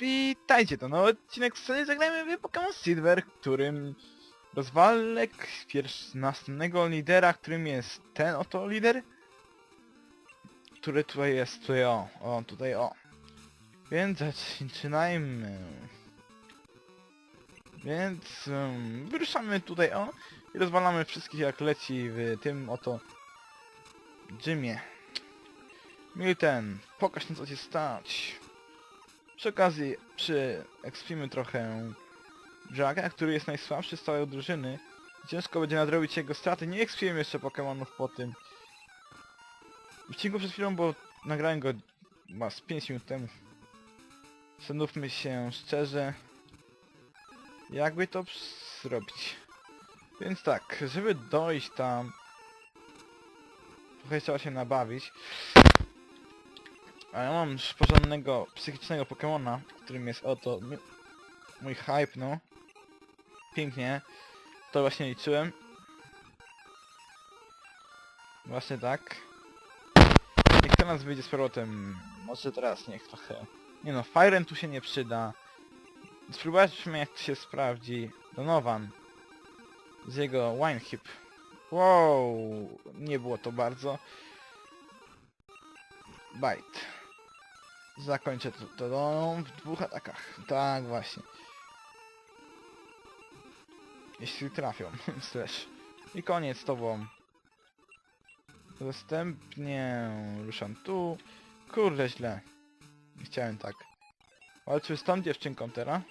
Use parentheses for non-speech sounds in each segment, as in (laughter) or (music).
Witajcie, to nowy odcinek z serii Zagrajmy w Pokémon Silver, którym pierwszy następnego lidera, którym jest ten oto lider, który tutaj jest, tutaj o, o, tutaj o. Więc zaczynajmy. Więc um, wyruszamy tutaj o i rozwalamy wszystkich jak leci w tym oto gymie. Milton, pokaż nam co ci stać. Przy okazji, przy ekspimy trochę Jacka, który jest najsłabszy z całej drużyny. Ciężko będzie nadrobić jego straty. Nie ekspimy jeszcze Pokemonów po tym. Wycinku przed chwilą, bo nagrałem go chyba z 5 minut temu. Zastanówmy się szczerze, jakby to zrobić. Więc tak, żeby dojść tam, trochę trzeba się nabawić. A ja mam porządnego, psychicznego Pokemona, którym jest oto mój hype, no. Pięknie. To właśnie liczyłem. Właśnie tak. Niech teraz wyjdzie z powrotem. Może teraz niech trochę... Nie no, Firen tu się nie przyda. Spróbujmy jak to się sprawdzi. Donovan. Z jego Winehip. Wow, nie było to bardzo. Bite. Zakończę to, to w dwóch atakach. Tak właśnie. Jeśli trafią. (laughs) Slash. I koniec z tobą. Następnie ruszam tu. Kurde źle. Nie chciałem tak. Walczył z tą dziewczynką teraz.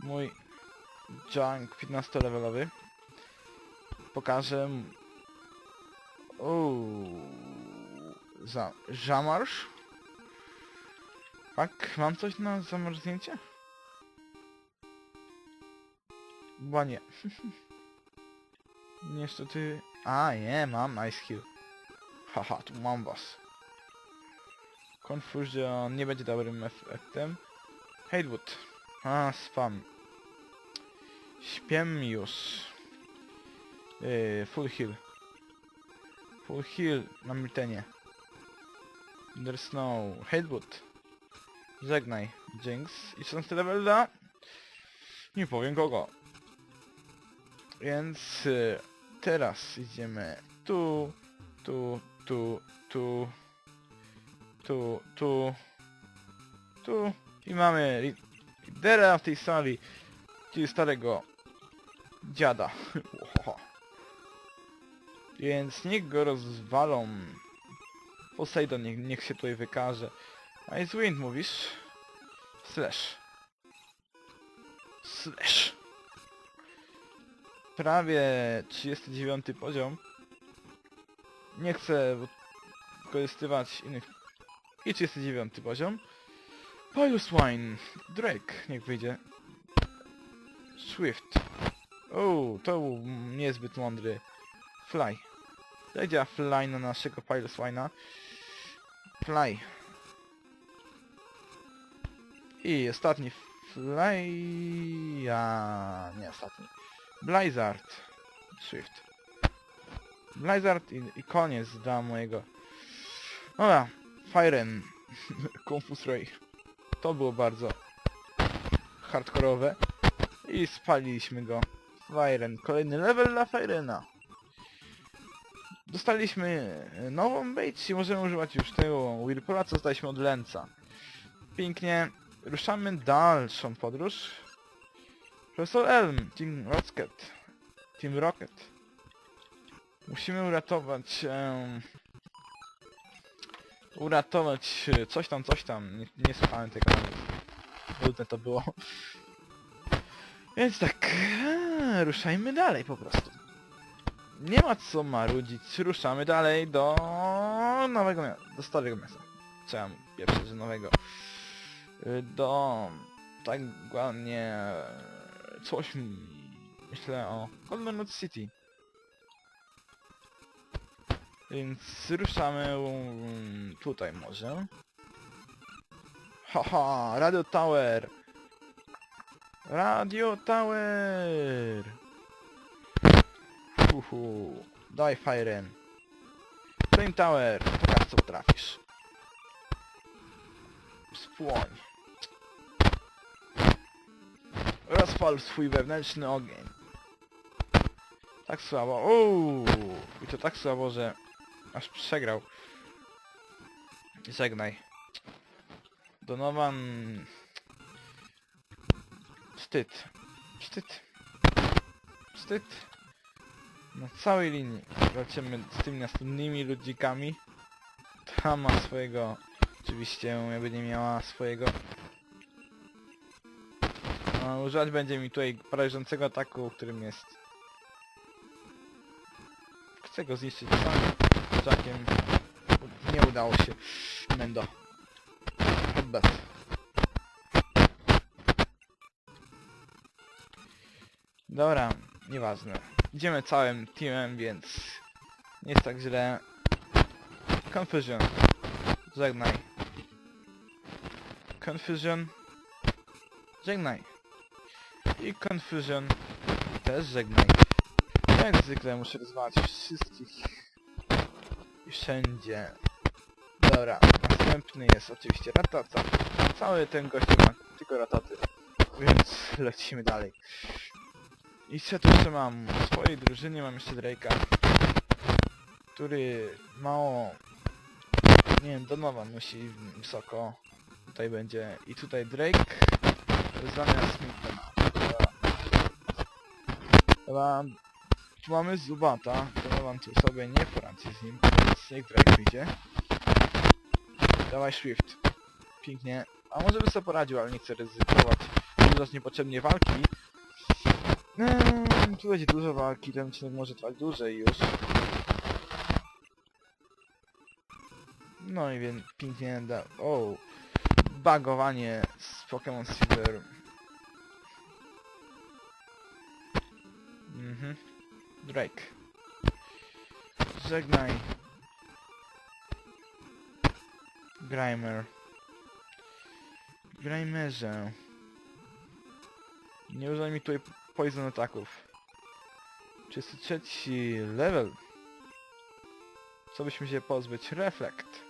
Mój junk 15-levelowy. Pokażę... m- Uuu. Za... Zamarsz? Tak, mam coś na zamarznięcie? Chyba nie. (laughs) Niestety... A, nie, mam Ice Hill. Haha, tu mam was. Confusion nie będzie dobrym efektem. Hatewood. A, spam. Śpiem już. Yy, full heal. Full heal na Miltenie. There's no Hatewood. Żegnaj, Jinx. I 16 level da? Nie powiem kogo. Więc y, teraz idziemy tu, tu, tu, tu, tu, tu, tu i mamy li- lidera w tej sali, czyli starego dziada. (laughs) Więc niech go rozwalą. Poseidon niech, niech się tutaj wykaże. Ice Wind mówisz? Slash. Slash. Prawie 39 poziom. Nie chcę wykorzystywać innych. I 39 poziom. Pilus Wine. Drake. Niech wyjdzie. Swift. O, to był niezbyt mądry. Fly. Dajcie Fly na naszego Pilus Wine'a. Fly. I ostatni Fly... A, nie ostatni. Blizzard. Swift. Blizzard i, i koniec dla mojego... Dobra, Firen. Confus (laughs) Ray. To było bardzo hardkorowe. I spaliliśmy go. Firen. Kolejny level dla Firena. Dostaliśmy nową bait i możemy używać już tego Whirlpoola, co dostaliśmy od Lenca. Pięknie. Ruszamy dalszą podróż. Profesor Elm, Team Rocket. Team Rocket. Musimy uratować... em, uratować e, coś tam, coś tam. Nie, nie słuchałem tego. Trudne to było. Więc tak, e, ruszajmy dalej po prostu. Nie ma co marudzić, ruszamy dalej do nowego miasta, do starego miasta. Co ja pierwsze, że nowego. Y, Do tak ładnie coś myślę o Colonel City. Więc ruszamy tutaj może. Haha, Radio Tower! Radio Tower! Uhu, daj Firen. Flame Tower, pokaż co potrafisz. Spłoń. Rozpal swój wewnętrzny ogień. Tak słabo. Uuu. I to tak słabo, że aż przegrał. Żegnaj. Donovan... Wstyd. Wstyd. Wstyd. Na całej linii walczymy z tymi następnymi ludzikami. Ta ma swojego... Oczywiście jakby nie miała swojego... No, używać będzie mi tutaj paraliżującego ataku, którym jest... Chcę go zniszczyć samym czakiem. Nie udało się. Mendo. Headbutt. Dobra, nieważne. Idziemy całym teamem, więc nie jest tak źle. Confusion. Żegnaj. Confusion. Żegnaj. I Confusion. Też żegnaj. Jak zwykle muszę rozwalać wszystkich. I wszędzie. Dobra, następny jest oczywiście Ratata. Cały ten gość ma tylko rataty. Więc lecimy dalej. I co tu jeszcze mam? W swojej drużynie mam jeszcze Drake'a. Który mało... Nie wiem, Donovan musi wysoko. Tutaj będzie... I tutaj Drake. Zamiast Smithena. Dobra. Tu mamy Zubata. Donovan tu sobie nie poradzi z nim. Więc niech Drake wyjdzie. Dawaj Swift. Pięknie. A może by sobie poradził, ale nie chcę ryzykować. Dużo niepotrzebnie walki. Eee, tu będzie dużo walki, ten odcinek może trwać dłużej już. No i więc pięknie da... O! Bagowanie z Pokémon Silver. Drake. Żegnaj. Grimer. Grimerze. Nie użaj mi tutaj poison ataków. 33 level. Co byśmy się pozbyć? Reflect.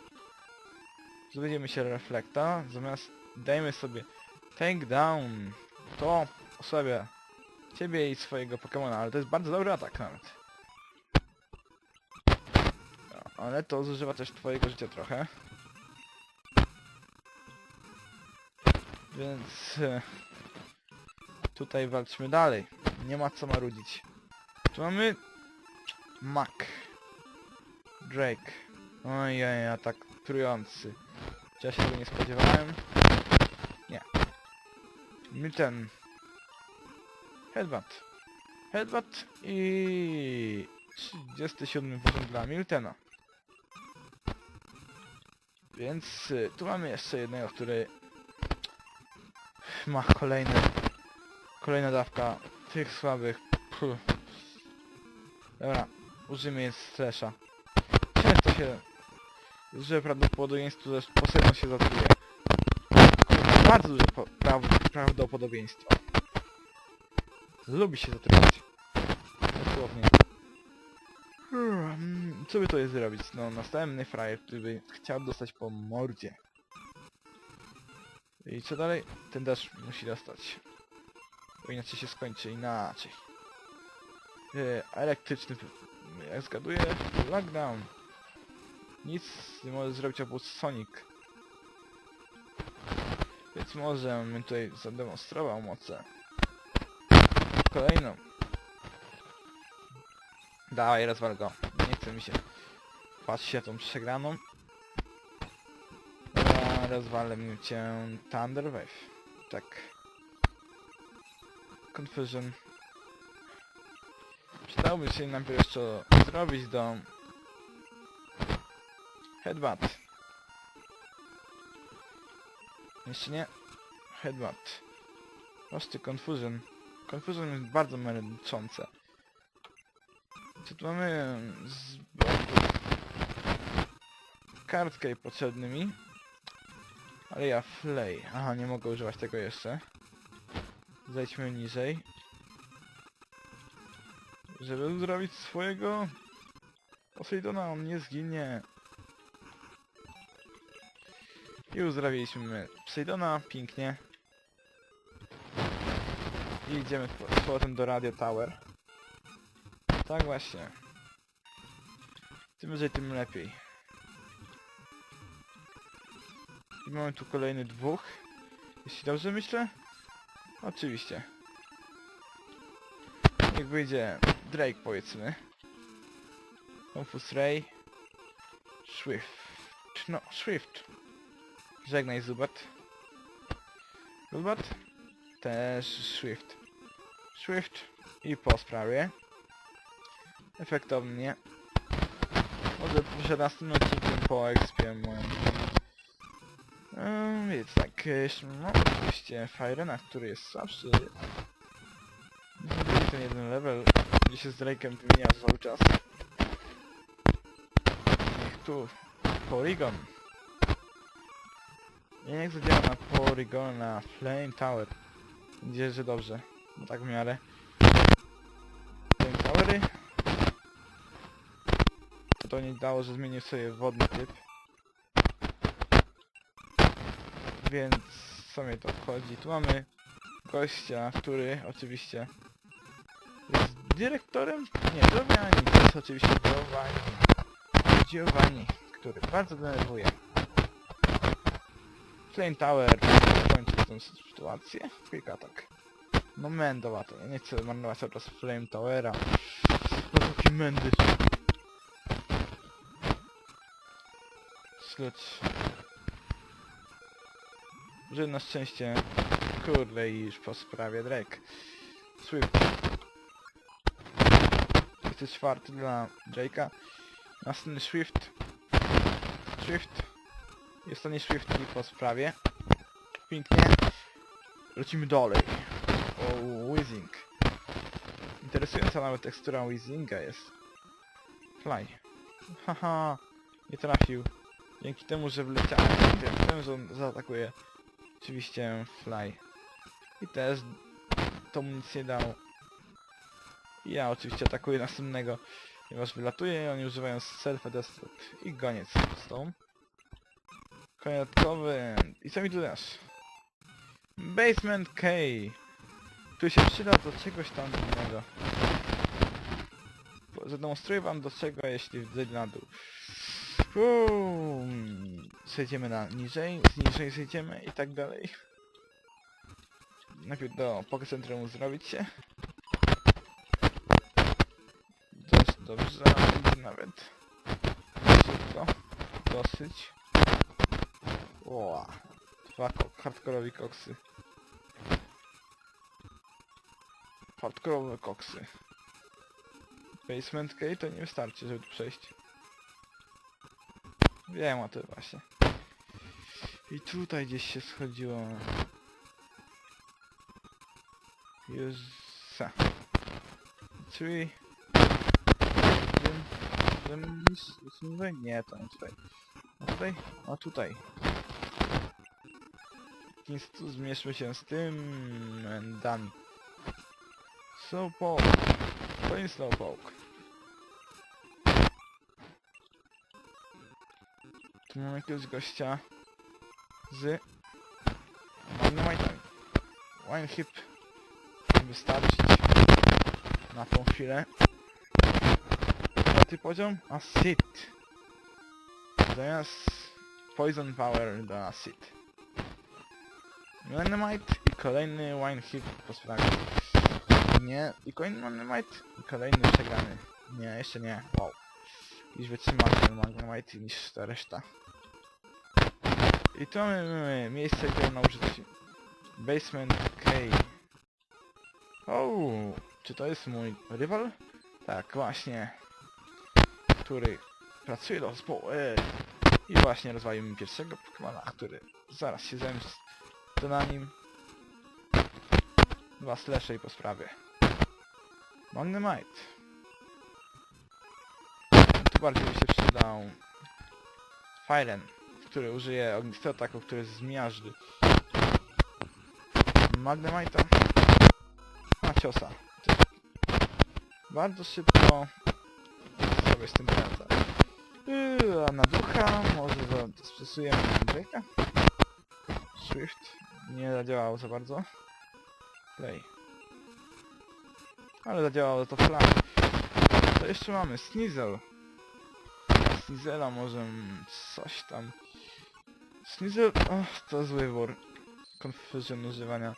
Zbędziemy się reflekta, zamiast dajmy sobie takedown. To osłabia ciebie i swojego Pokemona, ale to jest bardzo dobry atak nawet. No, Ale to zużywa też twojego życia trochę. Więc... e, Tutaj walczmy dalej. Nie ma co marudzić. Tu mamy... Mac. Drake. Ojej, atak trujący. Ja się tego nie spodziewałem? Nie. Milton. Headbutt. Headbutt i... 37 poziom dla Miltena. Więc y, tu mamy jeszcze jednego, który ma kolejny Kolejna dawka tych słabych. Puh. Dobra, użyjmy jest. Często się... Duże prawdopodobieństwo, że posebno się zatruje. Bardzo duże po praw prawdopodobieństwo. Lubi się zatruwać. Dosłownie. Hmm, Co by to jest zrobić? No, następny frajer, który by chciał dostać po mordzie. I co dalej? Ten też musi dostać. Bo inaczej się skończy inaczej. E, elektryczny, jak zgaduję, lockdown. Nic nie może zrobić oprócz Sonic. Więc może bym tutaj zademonstrował moce. Kolejną. Dawaj, rozwal go. Nie chce mi się. Patrz się tą przegraną. Rozwalę mi cię Thunder Wave. Tak. Confusion. Przydałoby się najpierw jeszcze zrobić do... Headbutt. Jeszcze nie. Headbutt. Prosty Confusion. Confusion jest bardzo męczące. Co tu mamy z kartkę potrzebnymi. Ale ja flay. Aha, nie mogę używać tego jeszcze. Zejdźmy niżej. Żeby zrobić swojego Poseidona, on nie zginie. I uzdrowiliśmy Poseidona, pięknie. I idziemy z powrotem do Radio Tower. Tak właśnie. Tym wyżej, tym lepiej. I mamy tu kolejny dwóch. Jeśli dobrze myślę? Oczywiście. Niech wyjdzie Drake powiedzmy. Confus Ray. Swift. No, Swift. Żegnaj Zubat. Zubat? Też Swift. Swift i po sprawie. Efektownie. Może przed następnym odcinkiem po expie moją. Um, więc tak, no oczywiście Firena, który jest słabszy. Zrobili ten jeden level, gdzie się z Drake'em wymienia cały czas. Niech tu Porygon. Ja nie chcę działać na Porygon, na Flame Tower. Będzie, że dobrze. No tak w miarę. Towery. To nie dało, że zmienił sobie wodny typ. Więc co to obchodzi? Tu mamy gościa, który oczywiście jest dyrektorem? Nie, Giovanni. To jest oczywiście Giovanni. Giovanni, który bardzo denerwuje. Flame Tower kończy tę sytuację. Kilka tak. No mędowato. Ja nie chcę marnować cały czas Flame Towera. No taki mędy. Slucz. Że na szczęście kurde i już po sprawie Drake. Swift. Jest czwarty dla Drake'a. Następny Swift. Swift. Jest to nie Swift po sprawie. Pięknie. Lecimy dalej. O, Whizzing. Interesująca nawet tekstura Whizzinga jest. Fly. Haha. Nie trafił. Dzięki temu, że wleciałem, temu, że on zaatakuje. Oczywiście Fly. I też to mu nic nie dało. I ja oczywiście atakuję następnego, ponieważ wylatuje, oni używają self-destruct i goniec z tą. Koniatkowy. I co mi tu dasz? Basement K. Tu się przyda do czegoś tam innego. Zademonstruję wam do czego, jeśli zejdę na dół. Uuu, zejdziemy na niżej, z niżej zejdziemy i tak dalej. Najpierw do Poké Centrum zrobić się. Dość dobrze, nawet szybko. Dosyć. Ła. Dwa ko hardkorowi koksy. Hardkorowe koksy. Basement K to nie wystarczy, żeby tu przejść. Wiem o tym właśnie. I tutaj gdzieś się schodziło. Jussa. Czyli... Wiem... Tutaj? Nie, to nie tutaj. A tutaj? A tutaj. Tu zmierzmy się z tym... Endami. Slowpoke. To nie Slowpoke. Tu mam jakiegoś gościa z Magnemite'em. Wine Hip wystarczyć na tą chwilę. Czwarty poziom? Acid. Zamiast Poison Power do Acid. Magnemite i kolejny Wine Hip po sprawie. Nie, i kolejny Magnemite i kolejny przegrany. Nie, jeszcze nie. Wow. Już wytrzymał ten Magnemite niż ta reszta. I tu mamy, miejsce, gdzie można użyć Basement K. O, czy to jest mój rywal? Tak, właśnie. Który pracuje do zespołu. I właśnie rozwalił mi pierwszego Pokemona, który zaraz się zemści na nim. Dwa slesze i po sprawie. Magnemite. Tu bardziej by się przydał Firen, który użyje ognistego ataku, który zmiażdży Magnemite'a na ciosa. Bardzo szybko sobie z tym radzę. Yy, a na ducha może stosujemy Drake'a? Swift nie zadziałało za bardzo. Play. Ale zadziałało to flag. To jeszcze mamy Sneasel. Sneasela może coś tam. Sneasel... Och, to zły wybór. Confusion używania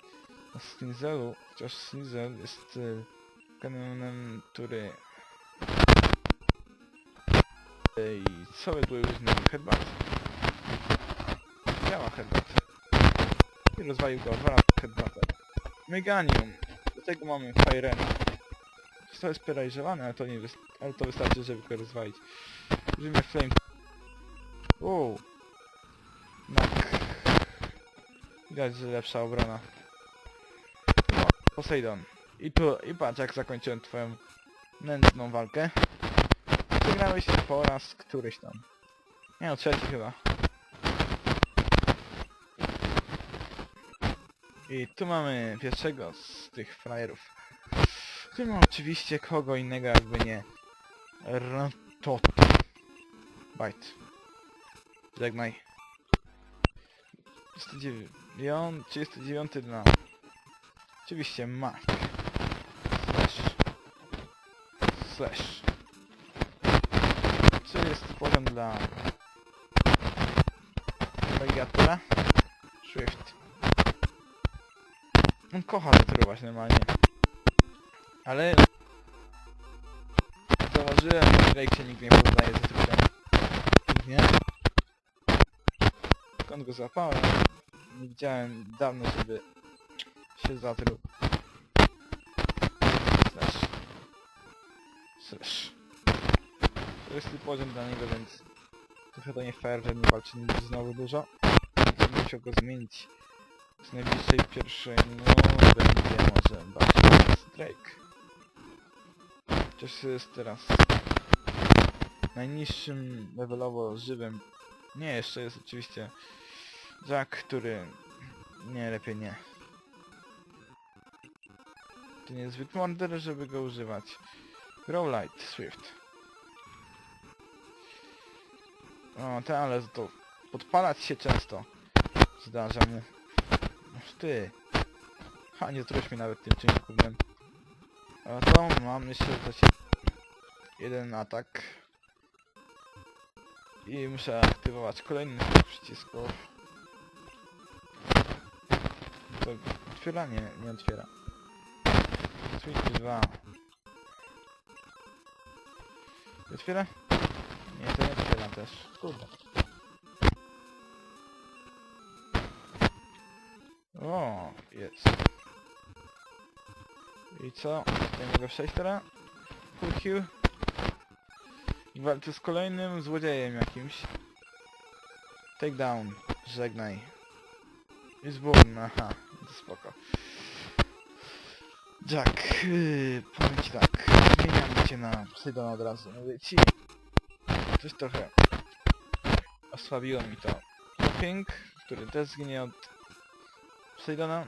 Sneaselu. Chociaż Sneasel jest y, kanonem, który... I co by były różne headbutt? Działa headbutt. I rozwalił go dwa razy. Meganium. Do tego mamy Firena. To jest sparaliżowane, ale to nie ale to wystarczy, żeby go rozwalić. Użyjmy Flame. Wow. Nak. Widać, że lepsza obrona. No, Poseidon. I tu, i patrz jak zakończyłem twoją nędzną walkę. Przegrałeś po raz któryś tam. Nie no, trzeci chyba. I tu mamy pierwszego z tych frajerów. Tu ma oczywiście kogo innego jakby nie Ratot. Bite. Żegnaj. 39, 39 dla... Oczywiście Mac. Slash. Slash. Co jest poziom dla... Navigatora? Swift. On kocha wytruwać normalnie. Ale... Zauważyłem, że Drake się nigdy nie poznaje z trupem. Nie? Skąd go złapałem? Nie widziałem dawno, żeby się zatruł. Slash. Slash. To jest poziom dla niego, więc trochę to nie fair, że nie walczy znowu dużo. Musiał go zmienić z najbliższej pierwszej, no będzie może bardziej Drake. Chociaż jest teraz najniższym levelowo żywym. Nie, jeszcze jest oczywiście Jack, który... Nie, lepiej nie. To nie jest zbyt żeby go używać. Growlight, Swift. O, ten, ale to podpalać się często zdarza mu. Ty. Ha, nie zatrułeś mnie nawet tym czymś gównem. A to mam jeszcze coś... Jeden atak. I muszę aktywować kolejny przycisków. To otwiera? Nie, nie otwiera. Switch 2. Otwiera? Nie, to nie otwiera też. Kurde. O, jest. I co? Nie mogę przejść teraz? Cool Q. Walczę z kolejnym złodziejem jakimś. Takedown. Żegnaj. Jest burn, aha. To spoko. Jack, yy, powiem ci tak. Zmieniam cię na Poseidona od razu. Mówię ci. Coś trochę osłabiło mi to. Pink, który też zginie od Poseidona.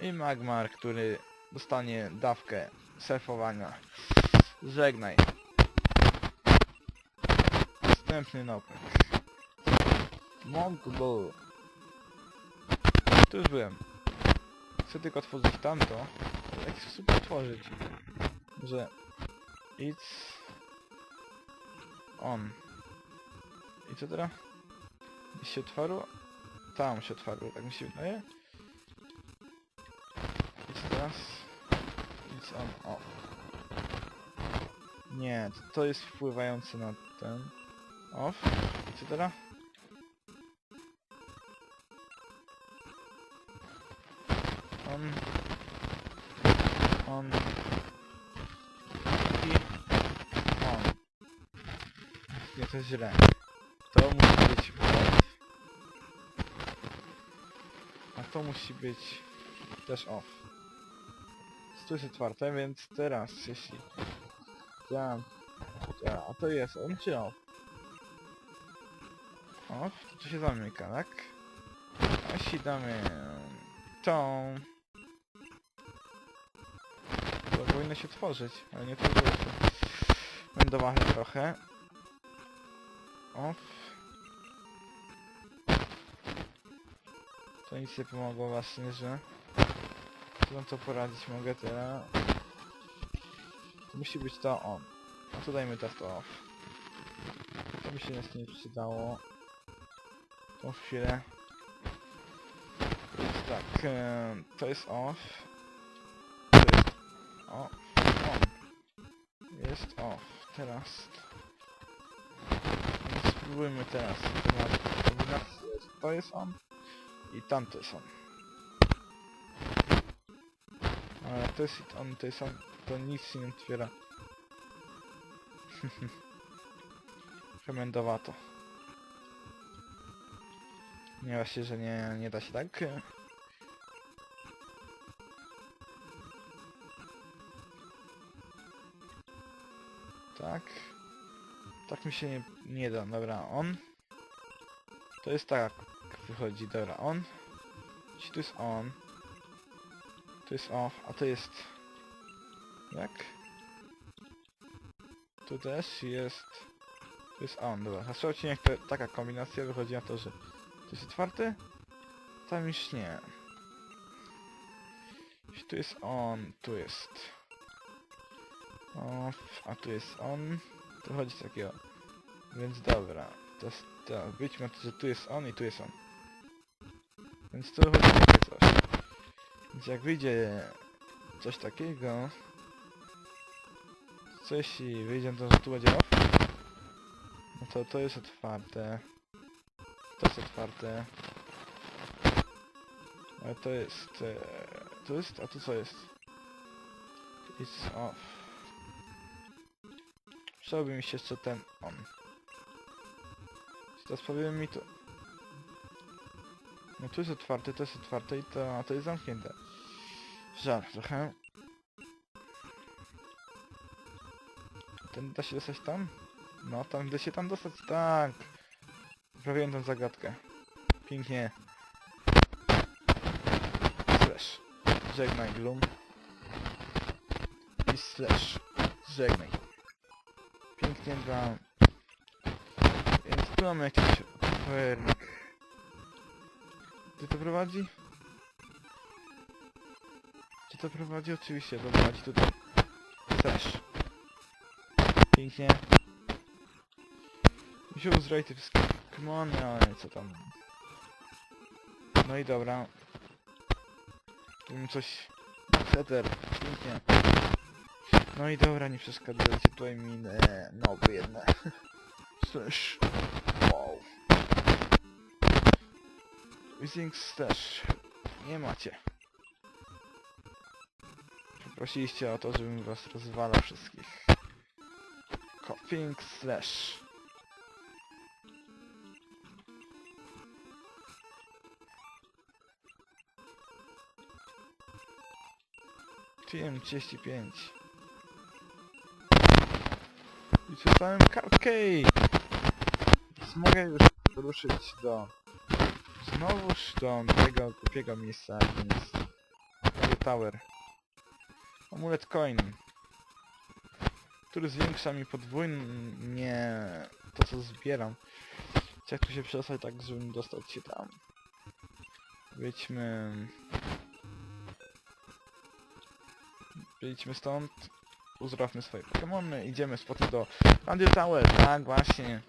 I Magmar, który dostanie dawkę surfowania. Żegnaj. Następny nopek. Monk Bull. Tu już byłem. Chcę tylko otworzyć tamto. W jaki sposób otworzyć? Że... It's... On. I co teraz? Się otwarło? Tam się otwarło, tak mi się wydaje. Nie, to, to jest wpływający na ten... Off. Teraz? On... On... I... On. Nie, to jest źle. To musi być off. A to musi być też off. Tu jest otwarte, więc teraz, jeśli... Ja... ja a to jest on czy off? Off, to się zamyka, tak? A jeśli damy... tą... To powinno się tworzyć, ale nie tworzyło się. Będę wahać trochę. Off. To nic nie pomogło właśnie, że... Co to poradzić mogę teraz? To musi być to on. A tu dajmy teraz to off. To by się nas nie przydało. Tą chwilę. Więc tak, to jest off. To jest o, on. Jest off. Teraz. Więc spróbujmy teraz. To jest on. I tamto jest on. Ale to jest on, to jest on. To nic się nie otwiera. (laughs) Remendowato. Nie właśnie, że nie, nie da się tak. Tak. Tak mi się nie, nie da. Dobra, on. To jest tak, wychodzi. Dobra, on. Jeśli to jest on. To jest off, a to jest... Jak? Tu też jest... To jest on, dobra. Na odcinek to taka kombinacja wychodzi na to, że... To jest otwarte? Tam już nie. Tu jest on, tu jest... Off, a tu jest on. To chodzi takiego. Więc dobra. To to. Być może, że tu jest on i tu jest on. Więc to chodzi takie coś. Więc jak wyjdzie coś takiego, co jeśli wyjdzie to, że tu będzie off, no to to jest otwarte, to jest otwarte, ale to jest, e, to jest, a tu co jest? It's off. Przydałby mi się jeszcze ten on. Teraz powiem mi to. No tu jest otwarte, to jest otwarte i to, a to jest zamknięte. Żal trochę. Ten da się dostać tam? No, tam da się tam dostać, tak. Poprawiłem tą zagadkę. Pięknie. Slash. Żegnaj Gloom. I slash. Żegnaj. Pięknie dam. Więc tu mamy jakiś otwornik. Gdzie to prowadzi? Gdzie to prowadzi? Oczywiście, to prowadzi tutaj. Slash. Pięknie. Wziął z rajty wszystkie Pokemony, ale co tam. No i dobra. Tu coś... Setter, pięknie. No i dobra, nie przeszkadzajcie tutaj mi e, nowy jedne. (laughs) Slash. Wow. Withings też. Nie macie. Poprosiliście o to, żebym was rozwalał wszystkich. Coughing slash. TM35 I przeczytałem kartkę Więc mogę już ruszyć do znowuż do tego głupiego miejsca Fire Tower. Amulet Coin który zwiększa mi podwójnie to co zbieram. Jak tu się przestać tak żebym dostać się tam. Wyjdźmy. Wyjdźmy stąd. Uzdrowmy swoje Pokémony, idziemy z potem do Andy Tower, tak właśnie.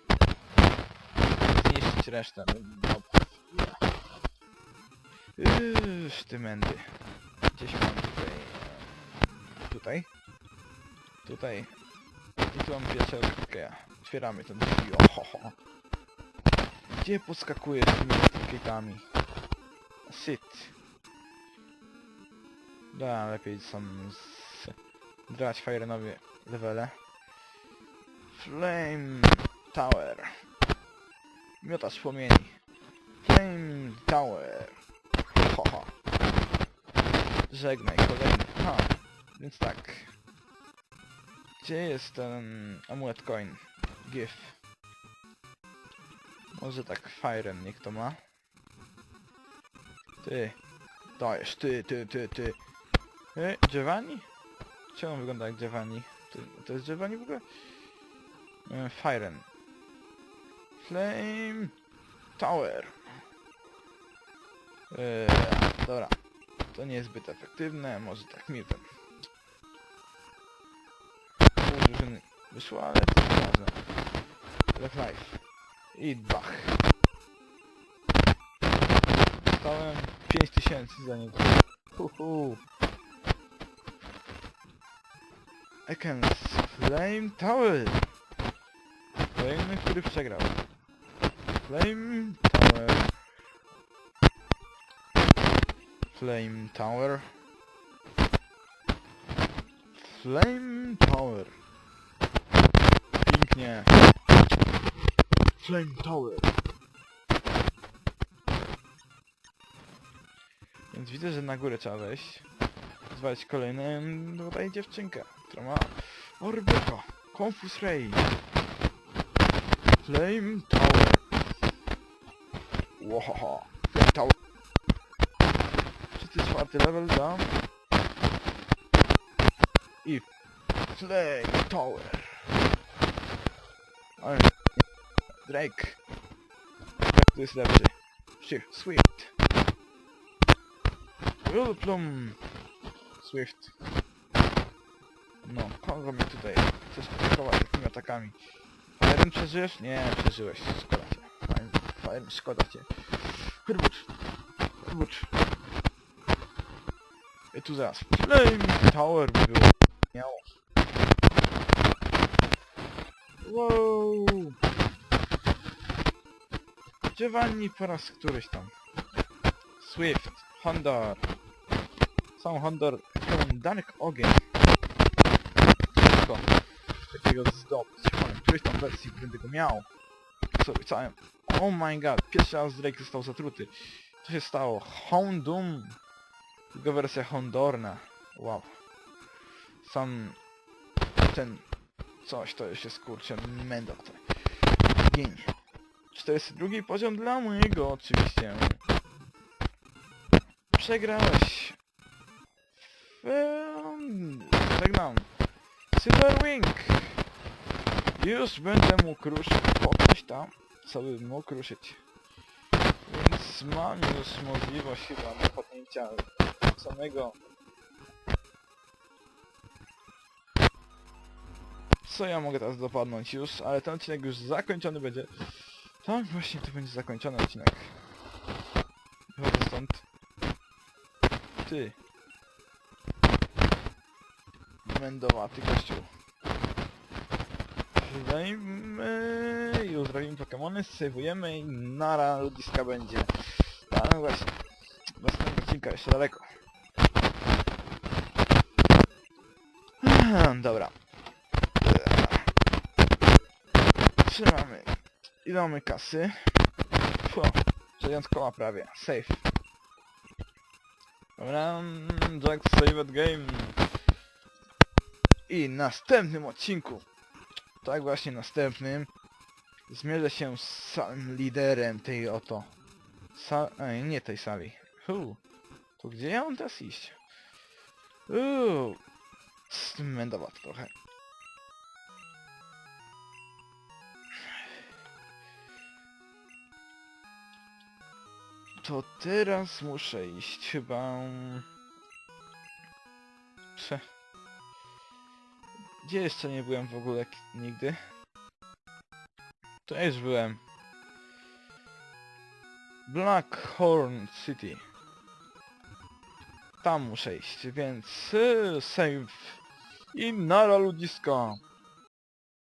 Zniszczyć resztę. No, ty mędy. Gdzieś mam tutaj. Tutaj. Tutaj Pierwszego cupcake'a Otwieramy ten drzwi, ohoho Gdzie podskakujesz z tymi cupcake'ami? Sit Da, lepiej są z... Grać Fire nowe levele. Flame Tower. Miotacz płomieni. Flame Tower. Ho, ho. Żegnaj, kolejny. Ha, więc tak. Gdzie jest ten amulet coin? GIF. Może tak Firem niech to ma. Ty. Dajesz, ty, ty, ty, ty. E, Giovanni? Czemu wygląda jak Giovanni? To, to jest Giovanni w ogóle? E, Firen. Flame Tower. E, dobra. To nie jest zbyt efektywne, może tak Milton. Drużyny wyszło, ale to nieważne. Left life. I bach. Dostałem 5000 za niego. Uhu. Ekens Flame Tower. Kolejny, który przegrał. Flame Tower. Flame Tower. Flame Tower. Pięknie. Flame Tower. Więc widzę, że na górę trzeba wejść. Zwalić kolejną tutaj dziewczynkę, która ma Orbeka. Confus Ray. Flame Tower. Łohoho. Flame Tower. Trzeci, czwarty level da. I Flame Tower. Drake. To jest lepszy. Swift. Wilplum. Swift. No, kogo mi tutaj chcesz atakować takimi atakami? Fire przeżyjesz? Nie, przeżyłeś. Szkoda cię. Fire, Fire szkoda cię. Hyrbucz. Hyrbucz. I tu zaraz. Flame Tower by było. Miało. Wow. Giovanni po raz któryś tam. Swift. Hondor. Sam Hondor. Pełen dark ogień. Wszystko. Takiego zdobyć. W którejś tam wersji będę go miał. Sobie całym. Oh my god. Pierwszy raz Drake został zatruty. Co się stało? Houndum. Tylko wersja Hondorna. Wow. Sam ten coś to jest kurczę mędok. Gień. 42 poziom dla mojego oczywiście. Przegrałeś. Ehm, Żegnam. Silverwing. Już będę mógł ruszyć coś tam, co bym mógł ruszyć. Więc mam już możliwość chyba napadnięcia samego co ja mogę teraz dopadnąć już, ale ten odcinek już zakończony będzie. Tak, właśnie to będzie zakończony odcinek. Wychodzę stąd. Ty. Mędowaty kościół. Wydajmy i uzdrowimy Pokemony, sejwujemy i nara ludziska będzie. Tak, właśnie. Następnego odcinka jeszcze daleko. Dobra. Trzymamy. Ile mamy kasy? Fu, 60 koła prawie. Safe. Dobra, mm, Jack Saved Game. I następnym odcinku, tak właśnie następnym, zmierzę się z samym liderem tej oto. Sa Ej, nie tej sali. Hu. To gdzie ja mam teraz iść? Uuu. Mędowat trochę. To teraz muszę iść chyba... Prze... Gdzie jeszcze nie byłem w ogóle nigdy? To już byłem. Blackhorn City. Tam muszę iść, więc... y, Save. I nara ludziska.